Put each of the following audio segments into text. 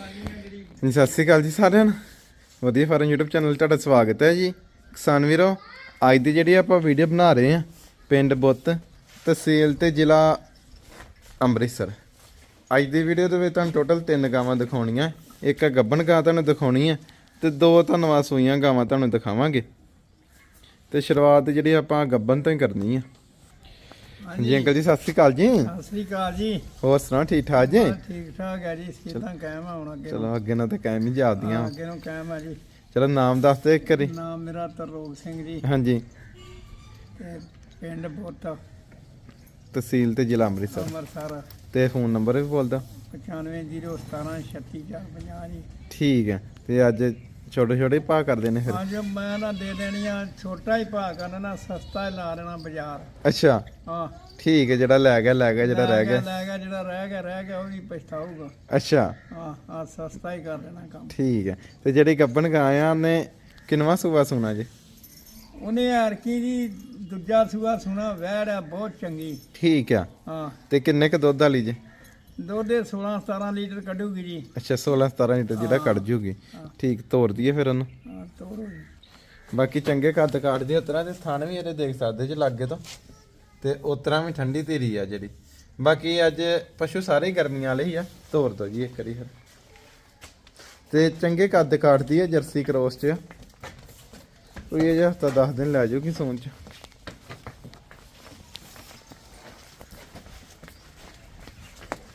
ਜੀ ਸਤਿ ਸ੍ਰੀ ਅਕਾਲ ਜੀ ਸਾਰਿਆਂ ਨੂੰ। ਵਧੀਆ ਫਾਰਮ YouTube ਚੈਨਲ 'ਤੇ ਤੁਹਾਡਾ ਸਵਾਗਤ ਹੈ ਜੀ। ਕਿਸਾਨ ਵੀਰੋ, ਅੱਜ ਦੀ ਜਿਹੜੀ ਆਪਾਂ ਵੀਡੀਓ ਬਣਾ ਰਹੇ ਹਾਂ, ਪਿੰਡ ਬੁੱਤ ਤਹਿਸੀਲ ਤੇ ਜ਼ਿਲ੍ਹਾ ਅੰਮ੍ਰਿਤਸਰ। ਅੱਜ ਦੀ ਵੀਡੀਓ ਦੇ ਵਿੱਚ ਤੁਹਾਨੂੰ ਟੋਟਲ ਤਿੰਨ ਗਾਵਾਂ ਦਿਖਾਉਣੀਆਂ। ਇੱਕ ਗੱਬਣ ਗਾਂ ਤੁਹਾਨੂੰ ਦਿਖਾਉਣੀ ਹੈ ਤੇ ਦੋ ਧੰਨਵਾਦ ਸੂਈਆਂ ਗਾਵਾਂ ਤੁਹਾਨੂੰ ਦਿਖਾਵਾਂਗੇ। ਤੇ ਸ਼ੁਰੂਆਤ ਜਿਹੜੀ ਆਪਾਂ ਗੱਬਣ ਤੋਂ ਹੀ ਕਰਨੀ ਹੈ। ਜੀ ਅੰਕਲ ਜੀ ਸਤਿ ਸ੍ਰੀ ਅਕਾਲ ਜੀ। ਸਤਿ ਸ੍ਰੀ ਅਕਾਲ ਜੀ। ਹੋਰ ਸੁਣਾਓ ਠੀਕ ਠਾਕ ਜੀ? ਠੀਕ ਠਾਕ ਹੈ ਜੀ ਸਿੱਧਾ ਕਾਇਮ ਆ ਹੁਣ ਅੱਗੇ ਚਲੋ ਅੱਗੇ ਨਾਲ ਤਾਂ ਕਾਇਮ ਹੀ ਜਾਂਦੀਆਂ ਅੱਗੇ ਨੂੰ ਕਾਇਮ ਆ ਜੀ। ਚਲੋ ਨਾਮ ਦੱਸ ਦੇ ਇੱਕ ਵਾਰੀ। ਨਾਮ ਮੇਰਾ ਤਰਲੋਕ ਸਿੰਘ ਜੀ। ਹਾਂਜੀ। ਤੇ ਪਿੰਡ ਬੋਤ ਤਹਿਸੀਲ ਤੇ ਜ਼ਿਲ੍ਹਾ ਅੰਮ੍ਰਿਤਸਰ। ਅੰਮ੍ਰਿਤਸਰ। ਤੇ ਫੋਨ ਨੰਬਰ ਵੀ ਬੋਲਦਾ 9501733650 ਜੀ। ਠੀਕ ਹੈ। ਤੇ ਅੱਜ ਛੋਟੇ ਛੋਟੇ ਭਾਅ ਕਰਦੇ ਨੇ ਫਿਰ। ਅੱਜ ਮੈਂ ਨਾ ਦੇ ਦੇਣੀ ਆ ਛੋਟਾ ਹੀ ਭਾਅ ਕਰਨਾ ਨਾ ਸਸਤਾ ਹੀ ਲਾ ਦੇਣਾ ਬਾਜ਼ਾਰ। ਅੱਛਾ। ਹਾਂ। ਠੀਕ ਹੈ ਜਿਹੜਾ ਲੈ ਗਿਆ ਲੈ ਗਿਆ ਜਿਹੜਾ ਰਹਿ ਗਿਆ। ਲੈ ਗਿਆ ਜਿਹੜਾ ਰਹਿ ਗਿਆ ਰਹਿ ਗਿਆ ਉਹ ਵੀ ਪਛਤਾਊਗਾ। ਅੱਛਾ। ਹਾਂ ਹਾਂ ਸਸਤਾ ਹੀ ਕਰ ਦੇਣਾ ਕੰਮ। ਠੀਕ ਹੈ। ਤੇ ਜਿਹੜੀ ਗੱਬਣ ਗਾਂ ਆ ਨੇ ਕਿੰਨਵਾ ਸੂਆ ਸੁਣਾ ਜੀ? ਉਹਨੇ ਯਾਰ ਕੀ ਜੀ ਦੂਜਾ ਸੂਆ ਸੁਣਾ ਵਹਿੜ ਆ ਬਹੁਤ ਚੰਗੀ। ਠੀਕ ਆ। ਹਾਂ। ਤੇ ਕਿੰਨੇ ਕ ਦੁੱਧ ਵਾਲੀ ਜੀ? ਦੁੱਧ ਦੇ 16 17 ਲੀਟਰ ਕੱਢੂਗੀ ਜੀ। ਅੱਛਾ 16 17 ਲੀਟਰ ਜਿਹੜਾ ਕੱਢ ਜੂਗੀ। ਠੀਕ ਤੋਰ ਦਈਏ ਫਿਰ ਉਹਨੂੰ। ਹਾਂ ਤੋਰੋ ਜੀ। ਬਾਕੀ ਚੰਗੇ ਕੱਦ ਕਾਟਦੇ ਉਤਰਾਂ ਦੇ ਥਣ ਵੀ ਇਹਦੇ ਦੇਖ ਸਕਦੇ ਜੇ ਲਾਗੇ ਤੋਂ। ਤੇ ਉਤਰਾਂ ਵੀ ਠੰਡੀ ਧੀਰੀ ਆ ਜਿਹੜੀ। ਬਾਕੀ ਅੱਜ ਪਸ਼ੂ ਸਾਰੇ ਹੀ ਗਰਮੀਆਂ ਵਾਲੇ ਹੀ ਆ। ਤੋਰ ਦੋ ਜੀ ਇੱਕ ਵਾਰੀ ਫਿਰ। ਤੇ ਚੰਗੇ ਕੱਦ ਕਾਟਦੀ ਆ ਜਰਸੀ ਕ੍ਰੋਸ ਚ। ਕੋਈ ਇਹ ਹਫਤਾ 10 ਦਿਨ ਲੈ ਜਾਊਗੀ ਸੂਣ ਚ।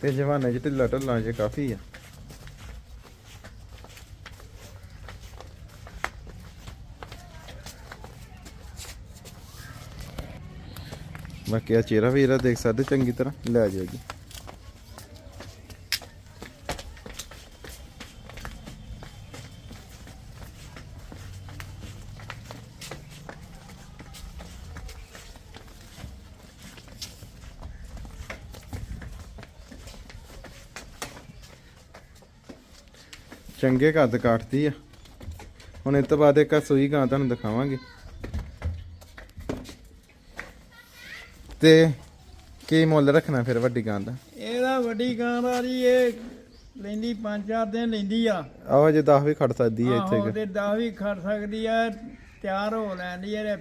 ਤੇ ਜਵਾਨੇ ਚ ਢਿੱਲਾ ਢੱਲਾ ਜੇ ਕਾਫੀ ਆ। ਬਾਕੀ ਆ ਚਿਹਰਾ ਵੀ ਇਹਦਾ ਦੇਖ ਸਕਦੇ ਚੰਗੀ ਤਰ੍ਹਾਂ ਲੈ ਜਾਏਗੀ। ਚੰਗੇ ਕੱਦ ਕਾਟਦੀ ਆ। ਹੁਣ ਇਸ ਤੋਂ ਬਾਅਦ ਇੱਕ ਆਹ ਸੂਈ ਗਾਂ ਤੁਹਾਨੂੰ ਦਿਖਾਵਾਂਗੇ। ਤੇ ਕੀ ਮੁੱਲ ਰੱਖਣਾ ਫਿਰ ਵੱਡੀ ਗਾਂ ਦਾ? ਇਹਦਾ ਵੱਡੀ ਗਾਂ ਦਾ ਜੀ ਇਹ ਲੈਂਦੀ 5-4 ਦਿਨ ਲੈਂਦੀ ਆ। ਆਹ ਜੇ 10 ਵੀ ਖੜ ਸਕਦੀ ਹੈ ਆਹੋ ਇੱਥੇ ਤੇ 10 ਵੀ ਖੜ ਸਕਦੀ ਆ ਤਿਆਰ ਹੋ ਲੈਂਦੀ ਇਹਦੇ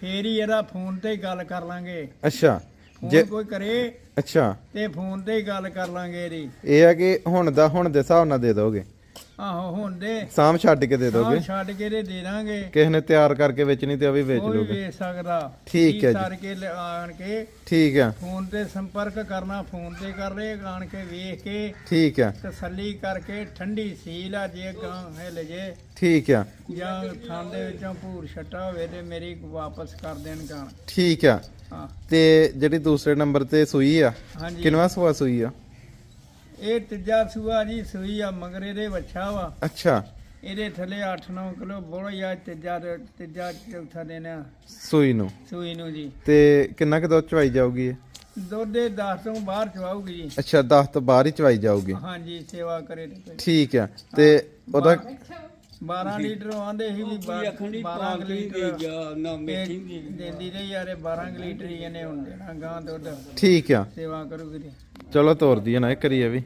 ਫੇਰ ਹੀ ਇਹਦਾ ਫੋਨ ਤੇ ਹੀ ਗੱਲ ਕਰ ਲਾਂਗੇ। ਅੱਛਾ ਫੋਨ ਜੇ ਕੋਈ ਕਰੇ ਅੱਛਾ। ਤੇ ਫੋਨ ਤੇ ਹੀ ਗੱਲ ਕਰ ਲਾਂਗੇ ਇਹਦੀ। ਇਹ ਆ ਕਿ ਹੁਣ ਦਾ ਹੁਣ ਦੇ ਹਿਸਾਬ ਨਾਲ ਦੇ ਦੋਗੇ। ਆਹੋ ਹੁਣ ਦੇ ਸਾਮ ਛੱਡ ਕੇ ਦੇ ਦੋਗੇ? ਛੱਡ ਕੇ ਤੇ ਦੇ ਦਾਂਗੇ। ਕਿਸੇ ਨੇ ਤਿਆਰ ਕਰਕੇ ਵੇਚਣੀ ਤੇ ਉਹ ਵੀ ਵੇਚ ਲੋਗੇ। ਵੇਚ ਸਕਦਾ। ਠੀਕ ਹੈ ਜੀ। ਸਰ ਕੇ ਆਣ ਕੇ ਠੀਕ ਆ ਫੋਨ ਤੇ ਸੰਪਰਕ ਕਰਨਾ ਫੋਨ ਤੇ ਕਰ ਰਹੇ ਆਣ ਕੇ ਵੇਖ ਕੇ। ਠੀਕ ਆ ਤਸੱਲੀ ਕਰਕੇ ਠੰਡੀ ਸੀਲ ਆ ਜੇ ਗਾਂ ਹਿੱਲ ਜੇ। ਠੀਕ ਆ ਜਾਂ ਥਾਂ ਦੇ ਵਿੱਚੋਂ ਭੂਰ ਛੱਟਾ ਹੋਵੇ ਤੇ ਮੇਰੀ ਵਾਪਸ ਕਰ ਦੇਣ ਗਾਂ। ਠੀਕ ਆ ਹਾਂ। ਤੇ ਜਿਹੜੀ ਦੂਸਰੇ ਨੰਬਰ ਤੇ ਸੂਈ ਆ ਹਾਂਜੀ। ਕਿੰਨਵਾ ਸੂਆ ਸੂਈ ਆ? ਇਹ ਤੀਜਾ ਸੂਆ ਜੀ ਸੂਈ ਆ ਮਗਰ ਇਹਦੇ ਵੱਛਾ ਵਾ। ਅੱਛਾ। ਇਹਦੇ ਥੱਲੇ 8-9 ਕਿਲੋ ਬੋਲਾ ਆ ਤੀਜਾ ਤੀਜਾ ਚੌਥਾ ਆ। ਸੂਈ ਨੂੰ। ਸੂਈ ਨੂੰ ਜੀ। ਤੇ ਕਿੰਨਾ ਕੁ ਦੁੱਧ ਚਵਾਈ ਜਾਊਗੀ ਇਹ? ਦੁੱਧ ਦੇ 10 ਤੋਂ ਬਾਹਰ ਚਵਾਉਗੀ ਜੀ। ਅੱਛਾ 10 ਤੋਂ ਬਾਹਰ ਹੀ ਚਵਾਈ ਜਾਊਗੀ। ਹਾਂਜੀ ਸੇਵਾ ਕਰੇ ਤੇ। ਠੀਕ ਆ। ਤੇ ਉਹਦਾ 12 ਲੀਟਰ ਆਂਦੇ ਸੀ ਵੀ 12 ਲੀਟਰ ਨਾ ਇਹ ਦਿੰਦੀ ਰਹੀ ਯਾਰੇ 12 ਕੁ ਲੀਟਰ ਹੀ ਇਹਨੇ ਹੁਣ ਦੇਣਾ ਗਾਂ ਦੁੱਧ। ਠੀਕ ਆ। ਸੇਵਾ ਕਰੂਗੀ ਤੇ ਚਲੋ ਤੋਰਦੀ ਆ ਨਾ ਇਹ ਕਰੀਏ ਵੀ।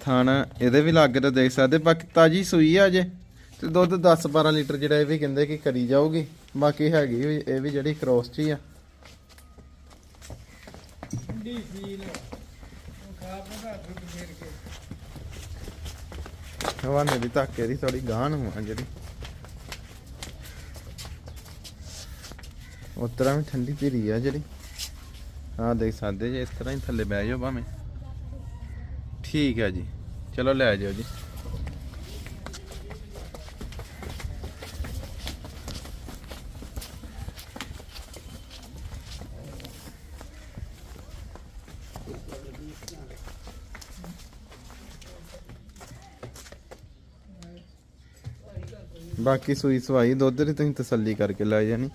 ਥਾਣ ਇਹਦੇ ਵੀ ਲੱਗ ਤੇ ਦੇਖ ਸਕਦੇ ਬਾਕੀ ਤਾਜੀ ਸੂਈ ਆ ਜੇ ਤੇ ਦੁੱਧ 10 12 ਲੀਟਰ ਜਿਹੜਾ ਇਹ ਵੀ ਕਹਿੰਦੇ ਕਿ ਕਰੀ ਜਾਊਗੀ। ਬਾਕੀ ਹੈਗੀ ਵੀ ਇਹ ਵੀ ਜਿਹੜੀ ਕ੍ਰੋਸ ਚ ਹੀ ਆ। ਠੰਡੀ ਫੀਲ ਉਹ ਖਾ ਪਗਾ ਦੁੱਧ ਫੇਰ ਕੇ ਹਵਾਨੇ ਦੀ ਧੱਕੇ ਦੀ ਥੋੜੀ ਗਾਂ ਨੂੰ ਆ ਜਿਹੜੀ। ਉਸ ਤਰ੍ਹਾਂ ਵੀ ਠੰਡੀ ਧੀਰੀ ਆ ਜਿਹੜੀ। ਹਾਂ ਦੇਖ ਸਕਦੇ ਜੇ ਇਸ ਤਰ੍ਹਾਂ ਹੀ ਥੱਲੇ ਬਹਿ ਜਾਓ ਭਾਵੇਂ। ਠੀਕ ਹੈ ਜੀ, ਚਲੋ ਲੈ ਜਾਓ ਜੀ। ਬਾਕੀ ਸੂਈ ਸਵਾਈ ਦੁੱਧ ਦੀ ਤੁਸੀਂ ਤਸੱਲੀ ਕਰਕੇ ਲੈ ਜਾਣੀ।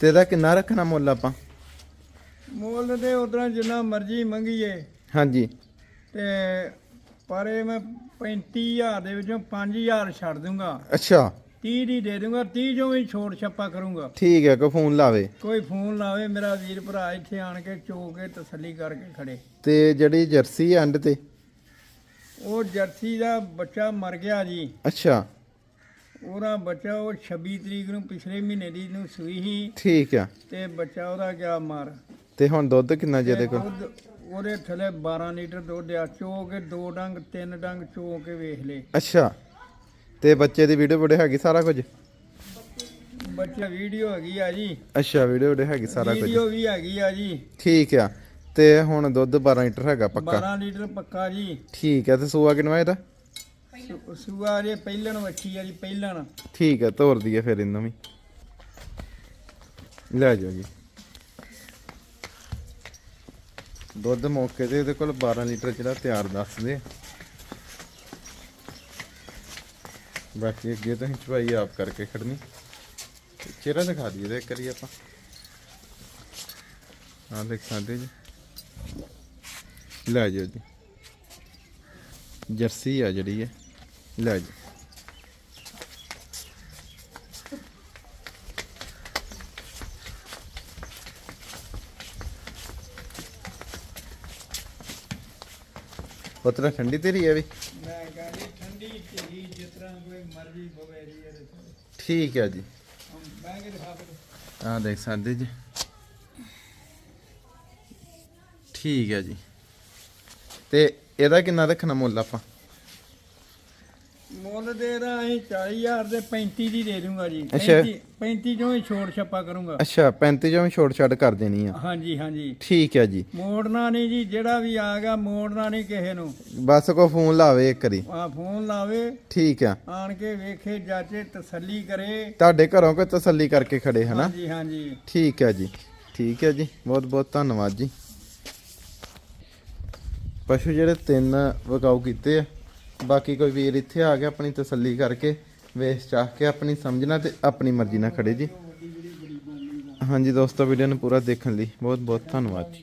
ਤੇ ਇਹਦਾ ਕਿੰਨਾ ਰੱਖਣਾ ਮੁੱਲ ਆਪਾਂ? ਮੁੱਲ ਤੇ ਉਧਰਾਂ ਜਿੰਨਾ ਮਰਜ਼ੀ ਮੰਗੀਏ। ਹਾਂਜੀ। ਤੇ ਪਰ ਇਹ ਮੈਂ 35000 ਦੇ ਵਿੱਚੋਂ 5000 ਛੱਡ ਦੂੰਗਾ। ਅੱਛਾ। 30 ਦੀ ਦੇ ਦੂੰਗਾ 30 ਚੋਂ ਵੀ ਛੋੜ ਛੱਪਾ ਕਰੂੰਗਾ। ਠੀਕ ਹੈ ਕੋ ਫੋਨ ਲਾਵੇ। ਕੋਈ ਫੋਨ ਲਾਵੇ ਮੇਰਾ ਵੀਰ ਭਰਾ ਇੱਥੇ ਆਣ ਕੇ ਚੋ ਕੇ ਤਸੱਲੀ ਕਰਕੇ ਖੜੇ। ਤੇ ਜਿਹੜੀ ਜਰਸੀ ਐਂਡ ਤੇ? ਉਹ ਜਰਸੀ ਦਾ ਬੱਚਾ ਮਰ ਗਿਆ ਜੀ। ਅੱਛਾ। ਉਹਦਾ ਬੱਚਾ ਉਹ 26 ਤਰੀਕ ਨੂੰ ਪਿਛਲੇ ਮਹੀਨੇ ਦੀ ਨੂੰ ਸੂਈ ਸੀ। ਠੀਕ ਆ। ਤੇ ਬੱਚਾ ਉਹਦਾ ਗਿਆ ਮਰ। ਤੇ ਹੁਣ ਦੁੱਧ ਕਿੰਨਾ ਕੋਲ? ਦੁੱਧ ਉਹਦੇ ਥੱਲੇ 12 ਲੀਟਰ ਦੁੱਧ ਆ ਚੋ ਕੇ ਦੋ ਡੰਗ ਤਿੰਨ ਡੰਗ ਚੋ ਕੇ ਵੇਖ ਲੇ ਅੱਛਾ। ਤੇ ਬੱਚੇ ਦੀ ਵੀਡੀਓ ਵੀਡੀਓ ਹੈਗੀ ਸਾਰਾ ਕੁਝ? ਬੱਚਾ ਵੀਡੀਓ ਹੈਗੀ ਆ ਜੀ। ਅੱਛਾ ਵੀਡੀਓ ਵੀਡੀਓ ਹੈਗੀ ਸਾਰਾ ਕੁਝ। ਵੀਡੀਓ ਵੀ ਹੈਗੀ ਆ ਜੀ। ਠੀਕ ਆ। ਤੇ ਹੁਣ ਦੁੱਧ 12 ਲੀਟਰ ਹੈਗਾ ਪੱਕਾ। 12 ਲੀਟਰ ਪੱਕਾ ਜੀ। ਠੀਕ ਆ ਤੇ ਸੂਆ ਕਿਨਵਾ ਇਹਦਾ? ਸੁ- ਸੂਆ ਜੇ ਪਹਿਲਣ ਵੱਛੀ ਆ ਜੀ, ਪਹਿਲਣ। ਠੀਕ ਆ ਤੋਰ ਦਈਏ ਫਿਰ ਇਹਨੂੰ ਵੀ। ਲੈ ਜਾਓ ਜੀ। ਦੁੱਧ ਮੌਕੇ ਤੇ ਇਹਦੇ ਕੋਲ 12 ਲੀਟਰ ਜਿਹੜਾ ਤਿਆਰ ਦੱਸਦੇ ਆ। ਬਾਕੀ ਅੱਗੇ ਤੁਸੀਂ ਚਵਾਈ ਆਪ ਕਰਕੇ ਖੜਨੀ। ਤੇ ਚਿਹਰਾ ਦਿਖਾ ਦਈਏ ਇਹਦਾ ਇੱਕ ਵਾਰੀ ਆਪਾਂ। ਆਹ ਦੇਖ ਸਕਦੇ ਜੀ। ਲੈ ਜਾਓ ਜੀ। ਜਰਸੀ ਆ ਜਿਹੜੀ ਹੈ ਲੈ ਜਾਓ ਉਤਰਾ ਠੰਡੀ ਤੇਰੀ ਹੈ ਵੀ? ਮੈਂ ਕਹਿੰਦੀ ਠੰਡੀ ਢਿੱਲੀ ਜਿਸ ਤਰ੍ਹਾਂ ਕੋਈ ਮਰਜ਼ੀ ਜੀ ਇਹਦੇ ਠੀਕ ਹੈ ਜੀ। ਮੈਂ ਕਿ ਦਿਖਾ ਕੇ ਆਹ ਦੇਖ ਸਕਦੇ ਜੀ। ਠੀਕ ਹੈ ਜੀ। ਤੇ ਇਹਦਾ ਕਿੰਨਾ ਰੱਖਣਾ ਮੁੱਲ ਆਪਾਂ? ਮੁੱਲ ਦੇ ਦਾ ਅਸੀਂ 40000 ਦੇ 35 ਦੀ ਦੇ ਦੂੰਗਾ ਜੀ। ਅੱਛਾ। 35 35 ਚੋਂ ਹੀ ਛੋੜ ਛੱਪਾ ਕਰੂੰਗਾ। ਅੱਛਾ 35 ਚੋਂ ਵੀ ਛੋਟ ਛੱਡ ਕਰ ਦੇਣੀ ਆ। ਹਾਂਜੀ ਹਾਂਜੀ। ਠੀਕ ਹੈ ਜੀ। ਮੋੜਨਾ ਨਹੀਂ ਜੀ ਜਿਹੜਾ ਵੀ ਆ ਗਿਆ ਮੋੜਨਾ ਨਹੀਂ ਕਿਸੇ ਨੂੰ। ਬਸ ਕੋ ਫੋਨ ਲਾਵੇ ਇੱਕ ਵਾਰੀ। ਆ ਫੋਨ ਲਾਵੇ। ਠੀਕ ਆ। ਆਣ ਕੇ ਵੇਖੇ ਜਾਚੇ ਤਸੱਲੀ ਕਰੇ। ਤੁਹਾਡੇ ਘਰੋਂ ਕੋਈ ਤਸੱਲੀ ਕਰਕੇ ਖੜੇ ਹਨਾ? ਹਾਂਜੀ ਹਾਂਜੀ। ਠੀਕ ਹੈ ਜੀ। ਠੀਕ ਹੈ ਜੀ। ਬਹੁਤ ਬਹੁਤ ਧੰਨਵਾਦ ਜੀ। ਪਸ਼ੂ ਜਿਹੜੇ ਤਿੰਨ ਵਕਾਊ ਕੀਤੇ ਆ ਬਾਕੀ ਕੋਈ ਵੀਰ ਇੱਥੇ ਆ ਕੇ ਆਪਣੀ ਤਸੱਲੀ ਕਰਕੇ ਵੇਚ ਚਾਹ ਕੇ ਆਪਣੀ ਸਮਝਣਾ ਤੇ ਆਪਣੀ ਮਰਜ਼ੀ ਨਾਲ ਖੜੇ ਜੀ। ਹਾਂਜੀ ਦੋਸਤੋ ਵੀਡੀਓ ਨੂੰ ਪੂਰਾ ਦੇਖਣ ਲਈ ਬਹੁਤ ਬਹੁਤ ਧੰਨਵਾਦ ਜੀ।